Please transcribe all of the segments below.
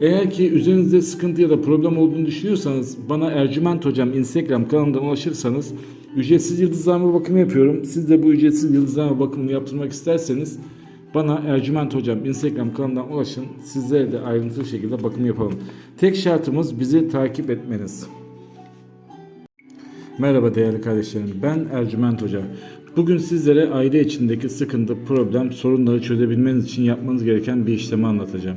Eğer ki üzerinizde sıkıntı ya da problem olduğunu düşünüyorsanız bana Ercüment Hocam Instagram kanalından ulaşırsanız ücretsiz yıldızlama bakımı yapıyorum. Siz de bu ücretsiz yıldızlama bakımını yaptırmak isterseniz bana Ercüment Hocam Instagram kanalından ulaşın. Sizlere de ayrıntılı şekilde bakım yapalım. Tek şartımız bizi takip etmeniz. Merhaba değerli kardeşlerim. Ben Ercüment Hoca. Bugün sizlere aile içindeki sıkıntı, problem, sorunları çözebilmeniz için yapmanız gereken bir işlemi anlatacağım.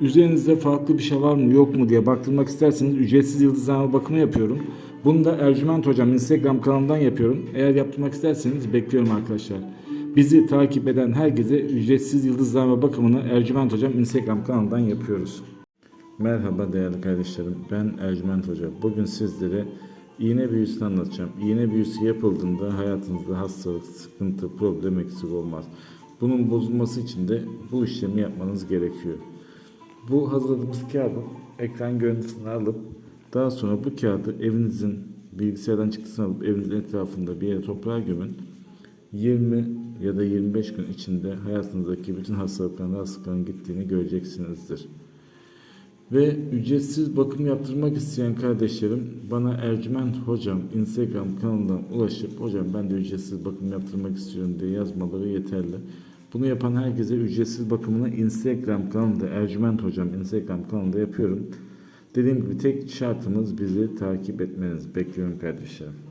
üzerinizde farklı bir şey var mı yok mu diye baktırmak isterseniz ücretsiz yıldızlama bakımı yapıyorum. Bunu da Ercüment Hocam Instagram kanalından yapıyorum. Eğer yaptırmak isterseniz bekliyorum arkadaşlar. Bizi takip eden herkese ücretsiz yıldızlama bakımını Ercüment Hocam Instagram kanalından yapıyoruz. Merhaba değerli kardeşlerim. Ben Ercüment Hoca. Bugün sizlere iğne büyüsünü anlatacağım. İğne büyüsü yapıldığında hayatınızda hastalık, sıkıntı, problem eksik olmaz. Bunun bozulması için de bu işlemi yapmanız gerekiyor. Bu hazırladığımız kağıdın ekran görüntüsünü alıp daha sonra bu kağıdı evinizin bilgisayardan çıktısını alıp evinizin etrafında bir yere toprağa gömün. 20 ya da 25 gün içinde hayatınızdaki bütün hastalıkların, rahatsızlıkların gittiğini göreceksinizdir. Ve ücretsiz bakım yaptırmak isteyen kardeşlerim bana Ercüment Hocam Instagram kanalından ulaşıp hocam ben de ücretsiz bakım yaptırmak istiyorum diye yazmaları yeterli. Bunu yapan herkese ücretsiz bakımını Instagram kanalında Ercüment Hocam Instagram kanalında yapıyorum. Dediğim gibi tek şartımız bizi takip etmeniz. Bekliyorum kardeşlerim.